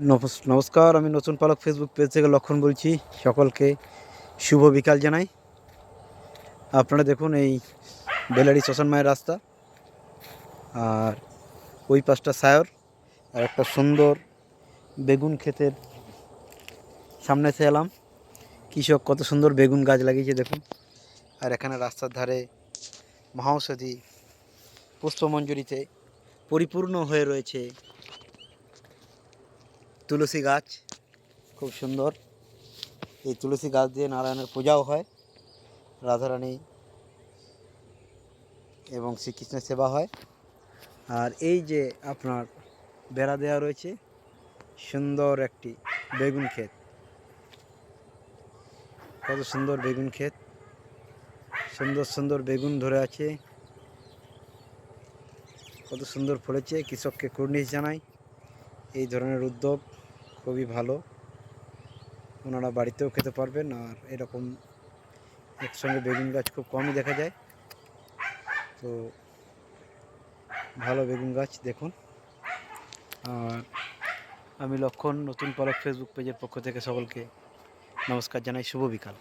নমস- নমস্কার, আমি নতুন পালক ফেসবুক পেজ থেকে লক্ষণ বলছি। সকলকে শুভ বিকাল জানাই। আপনারা দেখুন এই বেলারি শ্মশান মায়ের রাস্তা, আর ওই পাশটা সায়র, আর একটা সুন্দর বেগুন ক্ষেতের সামনে এসে এলাম। কৃষক কত সুন্দর বেগুন গাছ লাগিয়েছে দেখুন। আর এখানে রাস্তার ধারে মহাঔষধি পুষ্পমঞ্জুরিতে পরিপূর্ণ হয়ে রয়েছে তুলসী গাছ, খুব সুন্দর। এই তুলসী গাছ দিয়ে নারায়ণের পূজাও হয়, রাধারানী এবং শ্রীকৃষ্ণের সেবা হয়। আর এই যে আপনার বেড়া দেওয়া রয়েছে, সুন্দর একটি বেগুন ক্ষেত। কত সুন্দর বেগুন ক্ষেত। সুন্দর সুন্দর বেগুন ধরে আছে। কত সুন্দর ফলেছে, কৃষককে কুর্নিশ জানাই এই ধরনের উদ্যোগ খুবই ভালো। ওনারা বাড়িতেও খেতে পারবেন আর এরকম একসঙ্গে বেগুন গাছ খুব কমই দেখা যায়। তো ভালো বেগুন গাছ, দেখুন। আর আমি লক্ষণ নতুন পালক ফেসবুক পেজের পক্ষ থেকে সকলকে নমস্কার জানাই, শুভ বিকাল।